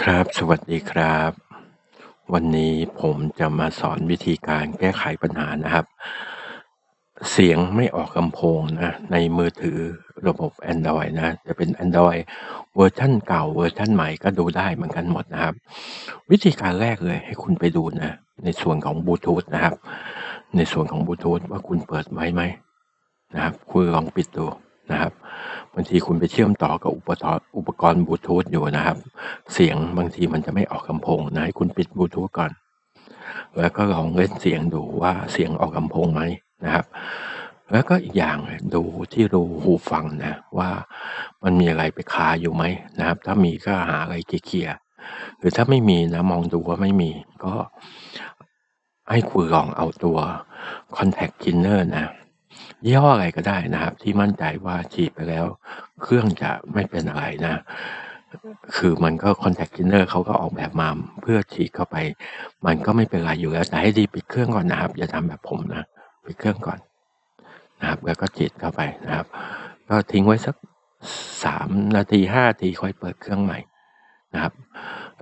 ครับ สวัสดีครับ วันนี้ผมจะมาสอนวิธีการแก้ไขปัญหานะครับ เสียงไม่ออกลำโพงนะ ในมือถือระบบแอนดรอยนะ จะเป็นแอนดรอยเวอร์ชันเก่าเวอร์ชันใหม่ก็ดูได้เหมือนกันหมดนะครับ วิธีการแรกเลยให้คุณไปดูนะ ในส่วนของบลูทูธนะครับ ในส่วนของบลูทูธว่าคุณเปิดไว้ไหมนะครับ คุณลองปิดดูนะครับ บางทีคุณไปเชื่อมต่อกับอุปกรณ์อุปกรณ์บลูทูธอยู่นะครับ เสียงบางทีมันจะไม่ออกลำโพงนะให้คุณปิดบลูทูธก่อน แล้วก็ลองเล่นเสียงดูว่าเสียงออกลำโพงไหมนะครับ แล้วก็อีกอย่างดูที่รูหูฟังนะว่ามันมีอะไรไปคาอยู่ไหมนะครับ ถ้ามีก็หาอะไรเคลียร์หรือถ้าไม่มีนะมองดูว่าไม่มีก็ให้คุณลองเอาตัว contact cleaner นะ ยี่ห้ออะไรก็ได้นะครับ ที่มั่นใจว่าฉีดไปแล้ว เครื่องจะไม่เป็นอะไรนะ คือมันก็ contact cleaner เขาก็ออกแบบมาเพื่อฉีดเข้าไป มันก็ไม่เป็นไรอยู่แล้ว แต่ให้ดีปิดเครื่องก่อนนะครับ อย่าทำแบบผมนะ ปิดเครื่องก่อนนะครับ แล้วก็ฉีดเข้าไปนะครับ ก็ทิ้งไว้สักสามนาทีห้านาทีค่อยเปิดเครื่องใหม่นะครับ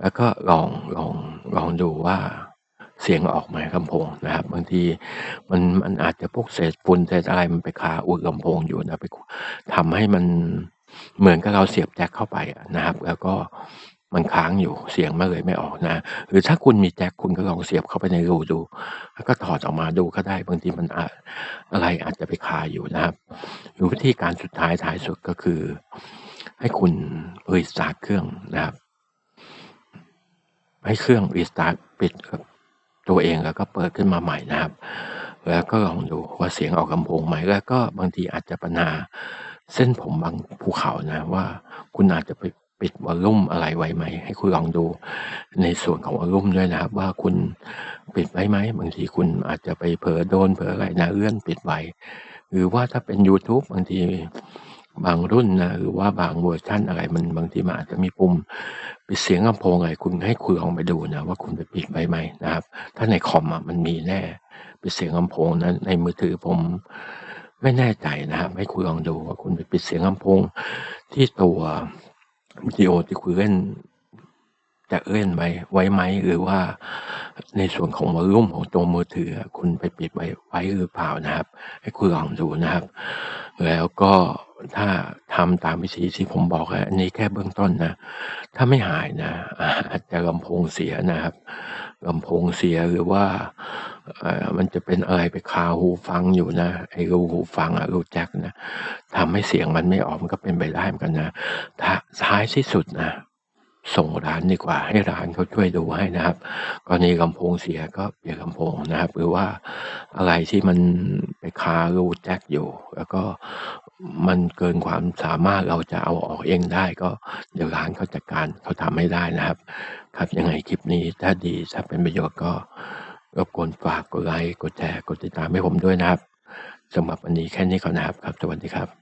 แล้วก็ลองลองลองดูว่า เสียงออกไหมลำโพงนะครับ บางทีมันมันอาจจะพวกเศษฝุ่นเศษอะไรมันไปคาอุดลำโพงอยู่นะไปทำให้มันเหมือนกับเราเสียบแจ็คเข้าไปนะครับ แล้วก็มันค้างอยู่เสียงมันเลยไม่ออกนะ หรือถ้าคุณมีแจ็คคุณก็ลองเสียบเข้าไปในรูดู แล้วก็ถอดออกมาดูก็ได้บางทีมันอะไรอาจจะไปคาอยู่นะครับ หรือวิธีการสุดท้ายท้ายสุดก็คือ ให้คุณรีสตาร์ทเครื่องนะครับ ให้เครื่องรีสตาร์ทปิดครับ ตัวเองแล้วก็เปิดขึ้นมาใหม่นะครับ แล้วก็ลองดูว่าเสียงออกลำโพงไหมแล้วก็บางทีอาจจะปัญหาเส้นผมบางภูเขานะว่าคุณอาจจะไปปิดวอลลุ่มอะไรไว้ไหม ให้คุณลองดูในส่วนของวอลลุ่มด้วยนะครับ ว่าคุณปิดไว้ไหมบางทีคุณอาจจะไปเผลอโดนเผลออะไรนะเลื่อนปิดไว้ หรือว่าถ้าเป็น YouTube บางที บางรุ่นนะหรือว่าบางเวอร์ชันอะไรมันบางทีมันอาจจะมีปุ่มปิดเสียงลำโพงอะไรคุณให้คุณลองไปดูนะว่าคุณไปปิดไว้ไหมนะครับ ถ้าในคอมอะมันมีแน่ปิดเสียงลำโพงนั้นในมือถือผมไม่แน่ใจนะครับให้คุณลองดูว่าคุณไปปิดเสียงลำโพงที่ตัววิดีโอที่คุณเล่นจะเล่นไว้ไว้ไหมหรือว่าในส่วนของวอลลุ่มของตัวมือถือคุณไปปิดไว้ไว้หรือเปล่านะครับ ให้คุณลองดูนะครับ แล้วก็ ถ้าทำตามวิธีที่ผมบอกอันนี้แค่เบื้องต้นนะ ถ้าไม่หายนะอาจจะลำโพงเสียนะครับลำโพงเสียหรือว่าอมันจะเป็นอะไรไปคาหูฟังอยู่นะไอ้รูหูฟังอะรูแจ็คนะทำให้เสียงมันไม่ออกมันก็เป็นไปได้เหมือนกันนะถ้าท้ายที่สุดนะ ส่งร้านดีกว่า ให้ร้านเขาช่วยดูให้นะครับกรณีลำโพงเสียก็เปลี่ยนลำโพงนะครับ หรือว่าอะไรที่มันไปคารูแจ็คอยู่ แล้วก็มันเกินความสามารถเราจะเอาออกเองได้ก็เดี๋ยวร้านเขาจัดการเขาทำให้ได้นะครับ ครับยังไงคลิปนี้ถ้าดีถ้าเป็นประโยชน์ก็รบกวนฝากกดไลค์กดแชร์กดติดตามให้ผมด้วยนะครับสำหรับวันนี้แค่นี้ก่อนนะครับครับ สวัสดีครับ